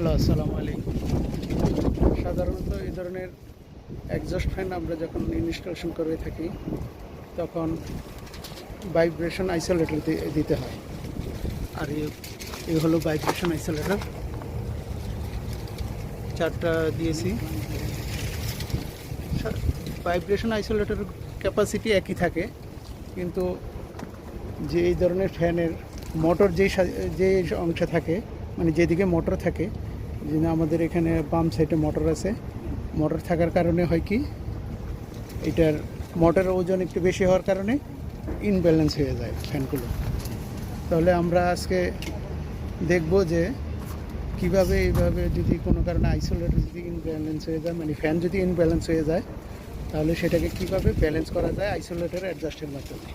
Hello, আসসালামু আলাইকুম। সাধারণত এই ধরনের একজস্ট ফ্যান আমরা যখন ইনস্টলেশন করে থাকি, তখন ভাইব্রেশন আইসোলেটর দিতে হয়। আর এ- এ হলো ভাইব্রেশন আইসোলেটর চারটা দিয়েছি। ভাইব্রেশন আইসোলেটর ক্যাপাসিটি একই থাকে, কিন্তু যে এই ধরনের ফ্যানের মোটর যেই যে অংশে থাকে মানে যেদিকে মোটর থাকে যেন আমাদের এখানে পাম্প সাইডে মোটর আছে। মোটর থাকার কারণে হয় কি, এটার মোটরের ওজন একটু বেশি হওয়ার কারণে ইনব্যালেন্স হয়ে যায় ফ্যানগুলো তাহলে আমরা আজকে দেখব যে কীভাবে এইভাবে যদি কোনো কারণে আইসোলেটর যদি ইনব্যালেন্স হয়ে যায় মানে ফ্যান যদি ইনব্যালেন্স হয়ে যায়, তাহলে সেটাকে কীভাবে ব্যালেন্স করা যায় আইসোলেটর অ্যাডজাস্টের মাধ্যমে?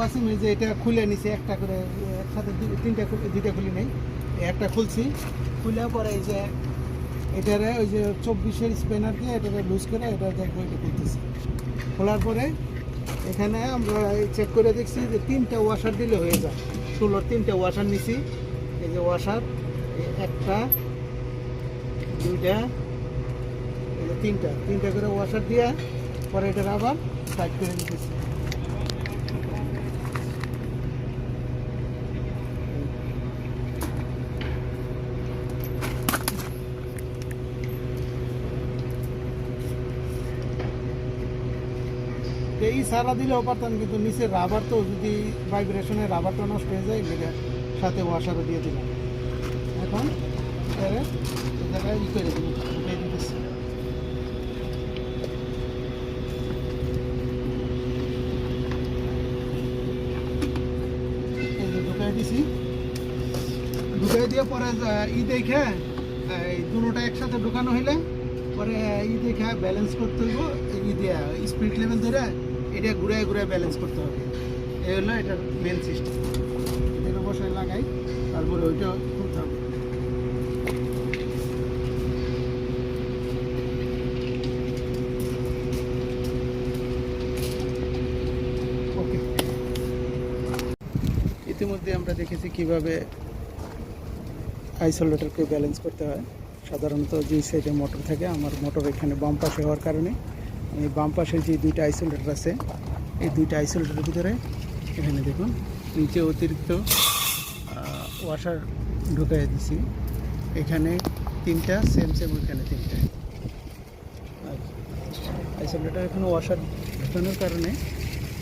ওয়াশিং যে এটা খুলে নিছে, একটা করে, একসাথে তিনটা দুইটা খুলি নেই, একটা খুলছি। খুলে পরে এই যে এটারে ওই যে চব্বিশের স্পেনার দিয়ে এটাকে লুজ করে এটা দেখব এটা খুলতেছি। খোলার পরে এখানে আমরা চেক করে দেখছি যে তিনটা ওয়াশার দিলে হয়ে যায়। ষোলোর তিনটা ওয়াশার নিছি। এই যে ওয়াশার একটা, দুইটা তিনটা। তিনটা করে ওয়াশার দিয়ে পরে এটার আবার সাইড করে দিতেছি। এই সারা দিলেও পারতাম কিন্তু নিচে রাবার তো যদি ভাইব্রেশনে রাবারটা নষ্ট হয়ে যায় লেগে সাথে ওয়াশারও দিয়ে দিলাম। এখন ঢুকাই দিয়ে পরে ই দেখে এই একসাথে ঢুকানো হইলে, পরে ই দেখে ব্যালেন্স করতে হইব ই দিয়া স্পিড লেভেল ধরে এটা ঘুরায় ঘুরায় ব্যালেন্স করতে হবে। এই হলো এটার মেন সিস্টেম এটা বসায় লাগাই, তারপরে ওইটা খুলতে হবে। ইতিমধ্যে আমরা দেখেছি কীভাবে আইসোলেটরকে ব্যালেন্স করতে হয়। সাধারণত যে সাইডে মোটর থাকে, আমার মোটর এখানে বাম পাশে হওয়ার কারণে আমি বাম পাশে যে দুইটা আইসোলেটর আছে, এই দুইটা আইসোলেটরের ভিতরে এখানে দেখুন, নিচে অতিরিক্ত ওয়াশার ঢুকাই দিছি। এখানে তিনটা সেম সেম ওইখানে তিনটা। আইসোলেটর এখানে ওয়াশার ঢুকানোর কারণে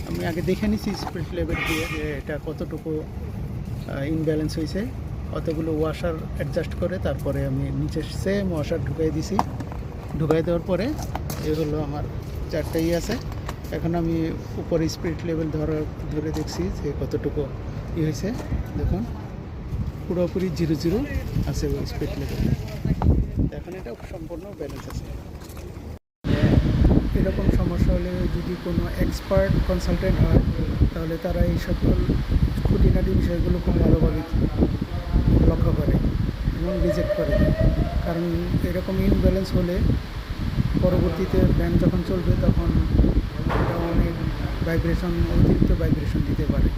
আমি আগে দেখে নিছি স্পিড লেভেল দিয়ে যে এটা কতটুকু ইনব্যালেন্স হয়েছে। অতগুলো ওয়াশার অ্যাডজাস্ট করে তারপরে আমি নিচে সেম ওয়াশার ঢুকাই দিছি। ঢুকাই দেওয়ার পরে এই হলো আমার চারটাই আছে, এখন আমি উপরে স্পিড লেভেল ধরে ধরে দেখছি যে কতটুকু ই হয়েছে। দেখুন, পুরোপুরি জিরো জিরো আছে ওই স্পিড লেভেল এখন এটা সম্পূর্ণ ব্যালেন্স আছে। এরকম সমস্যা হলে যদি কোনো এক্সপার্ট কনসালটেন্ট হয়, তাহলে তারা এই সকল খুঁটিনাটি বিষয়গুলো খুব ভালোভাবে লক্ষ্য করে এবং রিজেক্ট করে। কারণ এরকম ইনব্যালেন্স হলে পরবর্তীতে ব্যান যখন চলবে তখন এটা অনেক ভাইব্রেশন অতিরিক্ত ভাইব্রেশন দিতে পারে।